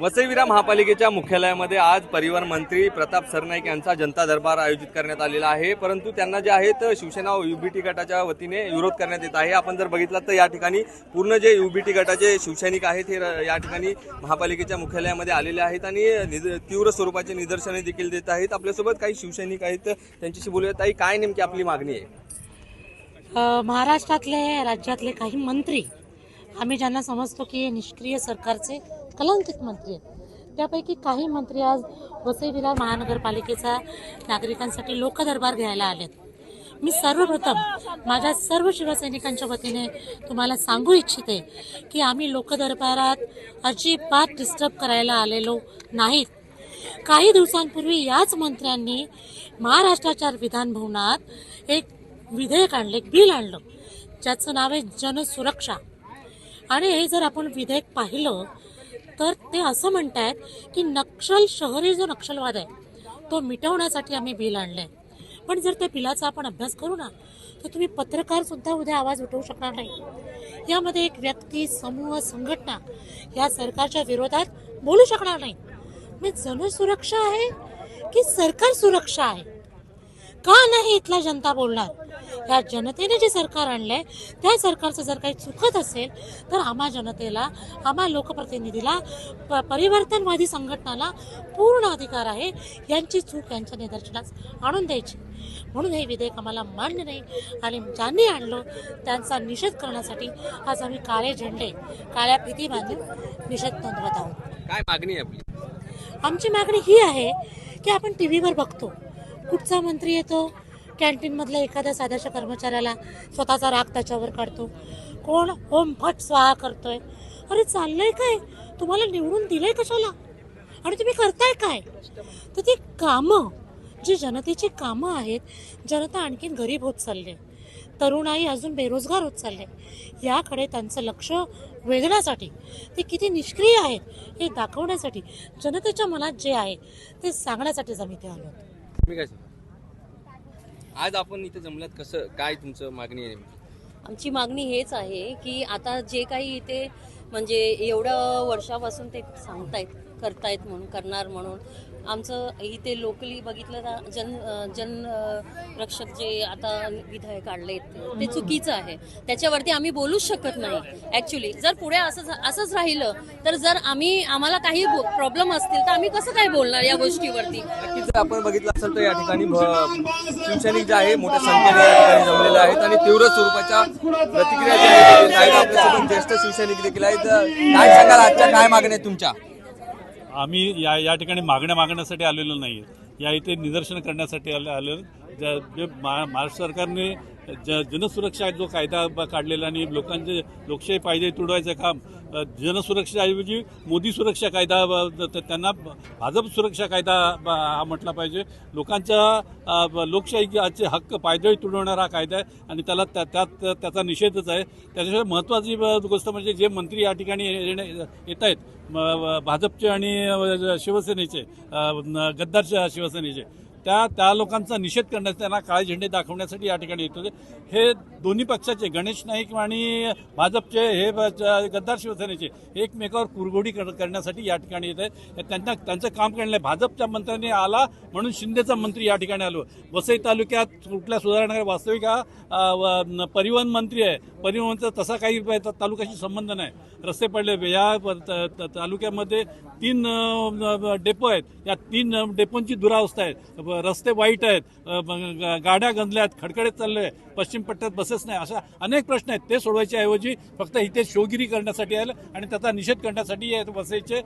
वसईविरा महापालिकेच्या मुख्यालयामध्ये आज परिवहन मंत्री प्रताप सरनाईक यांचा जनता दरबार आयोजित करण्यात आलेला आहे. परंतु त्यांना जे आहेत शिवसेना युबीटी गटाच्या वतीने विरोध करण्यात येत आहे. आपण जर बघितलं तर या ठिकाणी पूर्ण जे युबीटी गटाचे शिवसैनिक आहेत हे या ठिकाणी महापालिकेच्या मुख्यालयामध्ये आलेले आहेत आणि निद- तीव्र स्वरूपाचे निदर्शने देखील देत आहेत. आपल्यासोबत काही शिवसैनिक आहेत. त्यांच्याशी बोलूया ताई काय नेमकी आपली मागणी आहे? महाराष्ट्रातले राज्यातले काही मंत्री आम्ही ज्यांना समजतो की हे निष्क्रिय सरकारचे कलंकित मंत्री आहेत. त्यापैकी काही मंत्री आज वसई विरार महानगरपालिकेचा नागरिकांसाठी लोकदरबार घ्यायला आलेत. मी सर्वप्रथम माझ्या सर्व शिवसैनिकांच्या वतीने तुम्हाला सांगू इच्छिते की आम्ही लोकदरबारात अजिबात डिस्टर्ब करायला आलेलो नाहीत. काही दिवसांपूर्वी याच मंत्र्यांनी महाराष्ट्राच्या विधानभवनात एक विधेयक आणलं एक बिल आणलं. ज्याचं नाव आहे जनसुरक्षा. आणि हे जर आपण विधेयक पाहिलं तर ते असं म्हणत आहेत की नक्षल शहरी जो नक्षलवाद आहे तो मिटवण्यासाठी आम्ही बिल आणलंय. पण जर त्या बिलाचा आपण अभ्यास करू ना तर तुम्ही पत्रकार सुद्धा उद्या आवाज उठवू शकणार नाही. यामध्ये एक व्यक्ती समूह संघटना या सरकारच्या विरोधात बोलू शकणार नाही. मग जनसुरक्षा आहे की सरकार सुरक्षा आहे? का नाही इथला जनता बोलणार? या जनतेने जे सरकार आणलंय त्या सरकारचं जर काही चुकत असेल तर आम्हा जनतेला आम्हा लोकप्रतिनिधीला प परिवर्तनवादी संघटनाला पूर्ण अधिकार आहे. यांची चूक यांच्या निदर्शनास आणून द्यायची. म्हणून हे विधेयक आम्हाला मान्य नाही. आणि ज्यांनी आणलं त्यांचा निषेध करण्यासाठी आज आम्ही काळे झेंडे काळ्या फिती बांधून निषेध नोंदवत आहोत. काय मागणी आहे आपली? आमची मागणी ही आहे की आपण टी व्हीवर बघतो. कुठचा मंत्री येतो? कॅन्टीनमधल्या एखाद्या साध्याशा कर्मचाऱ्याला स्वतःचा राग त्याच्यावर काढतो. कोण होम फट स्वाहा करतोय? अरे चाललंय काय? तुम्हाला निवडून दिलंय कशाला? आणि तुम्ही करताय काय? तर ती कामं जी जनतेची कामं आहेत जनता आणखीन गरीब होत चालले तरुणाई अजून बेरोजगार होत चालले याकडे त्यांचं लक्ष वेधण्यासाठी ते किती निष्क्रिय आहेत हे दाखवण्यासाठी जनतेच्या मनात जे आहे ते सांगण्यासाठीच आम्ही ते आलो तुम्ही काय सांगा? आज आपण इथे जमल्यात कसं काय तुमचं मागणी आहे आमची मागणी हेच आहे की आता जे काही इथे म्हणजे एवढं वर्षापासून ते सांगतायत करतायत म्हणून करणार म्हणून. आमचं इथे लोकली बघितलं तर जन जन रक्षक जे आता विधायक काढले ते चुकीचं आहे. त्याच्यावरती आम्ही बोलूच शकत नाही ॲक्च्युली जर पुढे असं असंच राहिलं तर जर आम्ही आम्हाला काही प्रॉब्लेम असतील तर आम्ही कसं काय बोलणार या गोष्टीवरती? जर आपण बघितलं असेल तर या ठिकाणी शिवसैनिक जे आहे मोठ्या संख्येने या ठिकाणी जमलेले आहेत आणि तीव्र स्वरूपाच्या प्रतिक्रिया ज्या आहेत आपल्यासोबत ज्येष्ठ शिवसैनिक देखील आहेत. काय सांगाल आजच्या काय मागण्या आहेत तुमच्या? आम्ही या या ठिकाणी मागण्या मागण्यासाठी आलेलो नाही या इथे निदर्शन करण्यासाठी आले आले ज्या जे मा- महाराष्ट्र सरकारने ज जनसुरक्षा जो कायदा ब- काढलेला आणि लोकांचे लोकशाही पाहिजे तुडवायचं काम जनसुरक्षेऐवजी मोदी सुरक्षा कायदा त्यांना भाजप सुरक्षा कायदा ब- हा म्हटला पाहिजे. लोकांच्या लोकशाहीचे हक्क पायदळी तुडवणारा हा कायदा आहे आणि त्याला त्या- त्यात त्याचा निषेधच आहे. त्याच्याशिवाय महत्त्वाची गोष्ट म्हणजे जे मंत्री या ठिकाणी येणे- येत आहेत भाजपचे आणि शिवसेनेचे गद्दारच्या शिवसेनेचे. त्या त्या लोकांचा निषेध करण्यास त्यांना काळे झेंडे दाखवण्यासाठी या ठिकाणी येत होते. हे दोन्ही पक्षाचे गणेश नाईक आणि भाजपचे हे गद्दार शिवसेनेचे एकमेकावर कुरघोडी कर- करण्यासाठी या ठिकाणी येत आहेत. त्यांना त्यांचं काम करणं भाजपच्या मंत्र्यांनी आला म्हणून शिंदेचा मंत्री या ठिकाणी आलो. वसई तालुक्यात कुठल्या सुधारणा वास्तविक हा व- परिवहन मंत्री आहे. परिवहनचा तसा काही तालुक्याशी संबंध नाही. रस्ते पडले या त- तालुक्यामध्ये तीन डेपो आहेत. या तीन डेपोंची दुरावस्था आहे. रस्ते वाईट आहेत. गाड्या गंजल्या आहेत खडखडीत चालले पश्चिम पट्ट्यात बसेस नाही. अशा अनेक प्रश्न आहेत. ते सोडवायच्या ऐवजी फक्त इथे शोगिरी करण्यासाठी आलं आणि त्याचा निषेध करण्यासाठी बसेचे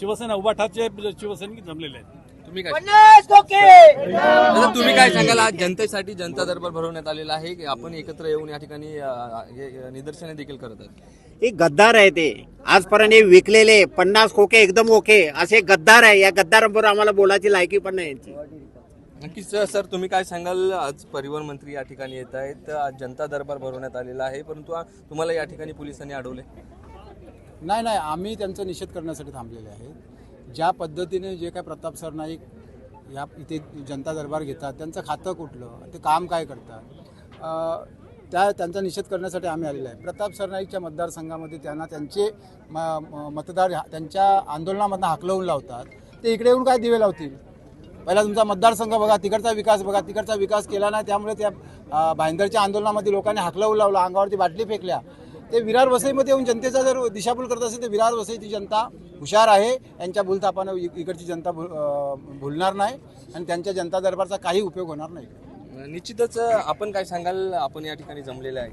शिवसेना उभाठाचे शिवसैनिक जमलेले आहेत. तुम्ही काय तुम्ही काय सांगाल? आज जनतेसाठी जनता दरबार भरवण्यात आलेला आहे. की आपण एकत्र येऊन या ठिकाणी अ, हे निदर्शने देखील करत आहेत. हे गद्दार आहे ते. आजपर्यंत हे विकलेले पन्नास खोके एकदम ओके. असे गद्दार आहे. या गद्दारांबरोबर आम्हाला बोलायची लायकी पण नाही यांची. नक्कीच सर तुम्ही काय सांगाल? आज परिवहन मंत्री या ठिकाणी येत आहेत. आज जनता दरबार भरवण्यात आलेला आहे. परंतु आ- तुम्हाला या ठिकाणी पोलिसांनी अडवले. नाही नाही. आम्ही त्यांचा निषेध करण्यासाठी थांबलेले आहे. ज्या पद्धतीने जे काय प्रताप सरनाईक या इथे जनता दरबार घेतात त्यांचं खातं कुठलं ते काम काय करतात? त्या त्यांचा निषेध करण्यासाठी आम्ही आलेलो आहे. प्रताप सरनाईकच्या मतदारसंघामध्ये त्यांना त्यांचे म म- मतदार त्यांच्या आंदोलनामधनं हाकलवून लावतात. ते इकडे येऊन काय दिवे लावतील? पहिला तुमचा मतदारसंघ बघा तिकडचा विकास बघा तिकडचा विकास केला नाही त्यामुळे त्या भाईंदरच्या आंदोलनामध्ये लोकांनी हाकलवून लावलं अंगावरती बाटली फेकल्या. ते विरार वसईमध्ये येऊन जनतेचा जर दिशाभूल करत असेल तर विरार वसईची जनता हुशार आहे. यांच्या भूलथापानं इकडची जनता भुलणार नाही आणि त्यांच्या जनता दरबारचा काही उपयोग होणार नाही. निश्चितच आपण काय सांगाल? आपण या ठिकाणी जमलेले आहे.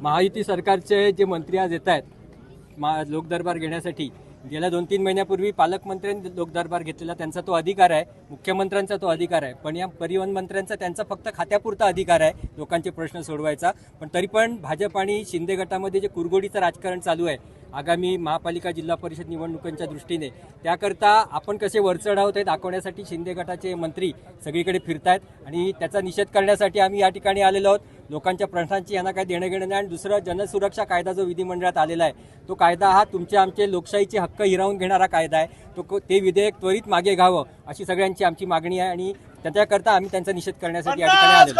महायुती सरकारचे जे मंत्री आज येत आहेत मा लोकदरबार घेण्यासाठी गेल्या दोन तीन महिन्यापूर्वी पालकमंत्र्यांनी लोकदरबार घेतलेला त्यांचा तो अधिकार आहे मुख्यमंत्र्यांचा तो अधिकार आहे. पण या परिवहन मंत्र्यांचा त्यांचा फक्त खात्यापुरता अधिकार आहे लोकांचे प्रश्न सोडवायचा. पण तरी पण भाजप आणि शिंदे गटामध्ये जे कुरगोडीचं राजकारण चालू आहे आगामी महापालिका जिल्हा परिषद निवडणुकांच्या दृष्टीने त्याकरता आपण कसे वरचढ आहोत हे दाखवण्यासाठी शिंदे गटाचे मंत्री सगळीकडे फिरतायत आणि त्याचा निषेध करण्यासाठी आम्ही या ठिकाणी आलेलो आहोत. लोकांच्या प्रश्नांची यांना काही देणं घेणं नाही. आणि दुसरं जनसुरक्षा कायदा जो विधिमंडळात आलेला आहे. तो कायदा हा तुमचे आमचे लोकशाहीचे हक्क हिरावून घेणारा कायदा आहे. तो को- ते विधेयक त्वरित मागे घ्यावं अशी सगळ्यांची आमची मागणी आहे. आणि त्याच्याकरता आम्ही त्यांचा निषेध करण्यासाठी या ठिकाणी.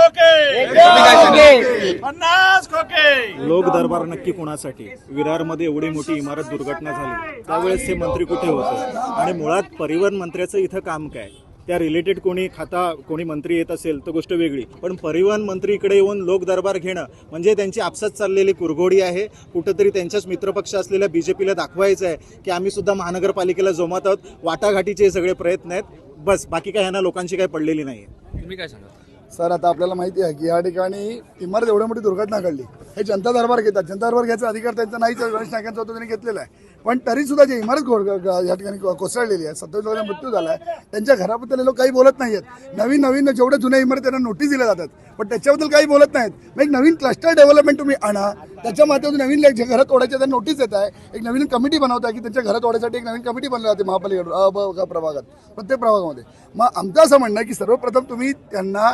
लोक दरबार नक्की कोणासाठी? विरारमध्ये एवढी मोठी इमारत दुर्घटना झाली. त्यावेळेस हे मंत्री कुठे होते? आणि मुळात परिवहन मंत्र्याचं इथं काम काय? त्या रिलेटेड कोणी खाता कोणी मंत्री येत असेल तर गोष्ट वेगळी. पण परिवहन मंत्री इकडे येऊन लोक दरबार घेणं म्हणजे त्यांची आपसात चाललेली कुरघोडी आहे. कुठंतरी त्यांच्याच मित्रपक्ष असलेल्या बीजेपीला दाखवायचं आहे की आम्ही सुद्धा महानगरपालिकेला जमत आहोत. वाटाघाटीचे हे सगळे प्रयत्न आहेत. बस बाकी काय ह्यांना लोकांची काही पडलेली नाही तुम्ही काय सांगाल? सर आता आपल्याला माहिती आहे की या ठिकाणी इमारत एवढ्या मोठी दुर्घटना घडली. हे जनता दरबार घेतात. जनता दरबार घ्यायचा अधिकार त्यांचा नाहीच गणेश नायकांचा होतो त्यांनी घेतलेला आहे. पण तरी सुद्धा जी इमारत घोड- या ठिकाणी कोसळलेली आहे सत्तावीस लोकांचा मृत्यू झाला आहे त्यांच्या घराबद्दल लोक काही बोलत नाही आहेत नवीन नवीन जेवढ्या जुन्या इमारत त्यांना नोटीस दिल्या जातात पण त्याच्याबद्दल काही बोलत नाहीत मग एक नवीन क्लस्टर डेव्हलपमेंट तुम्ही आणा त्याच्या माध्यमातून नवीन जे घरात तोडायचे त्यांना नोटीस देत आहे एक नवीन कमिटी बनवताय की त्यांच्या घरात तोडायसाठी एक नवीन कमिटी बनवली जाते महापालिका प्रभागात प्रत्येक प्रभागामध्ये. मग आमचं असं म्हणणं आहे की सर्वप्रथम तुम्ही त्यांना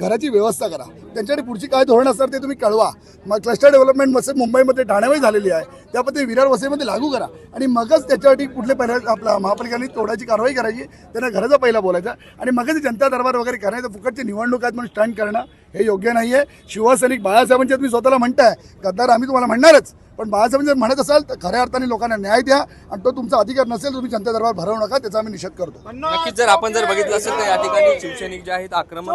घराची व्यवस्था करा. त्यांच्याकडे पुढची काय धोरण असणार ते तुम्ही कळवा. मग क्लस्टर डेव्हलपमेंट मसे मुंबईमध्ये ठाण्यामध्ये झालेली आहे. त्या पद्धती विरार वसईमध्ये लागू करा. आणि मगच त्याच्यासाठी कुठले पहिल्या आपला महापालिकांनी तोडायची कारवाई करायची. त्यांना घराचा पहिला बोलायचा. आणि मगच जनता दरबार वगैरे करायचं फुकटची निवडणूक आहेत म्हणून स्टँड करणं हे योग्य नाही आहे शिवसैनिक बाळासाहेबांचे तुम्ही स्वतःला म्हणताय. गद्दार आम्ही तुम्हाला म्हणणारच. पण बाळासाहेब जर म्हणत असाल तर खऱ्या अर्थाने लोकांना न्याय द्या. आणि तो तुमचा अधिकार नसेल तुम्ही जनता दरबार भरवू नका. त्याचा आम्ही निषेध करतो. नक्कीच जर आपण जर बघितलं असेल तर या ठिकाणी शिवसैनिक जे आहेत आक्रमक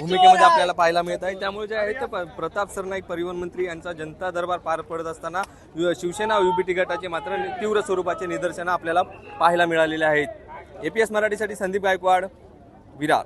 भूमिकेमध्ये आपल्याला पाहायला मिळत आहे. त्यामुळे जे आहे ते प- प्रताप सरनाईक परिवहन मंत्री यांचा जनता दरबार पार पडत असताना शिवसेना युबीटी गटाचे मात्र तीव्र स्वरूपाचे निदर्शनं आपल्याला पाहायला मिळालेले आहेत. ए पी एस मराठीसाठी संदीप गायकवाड विरार.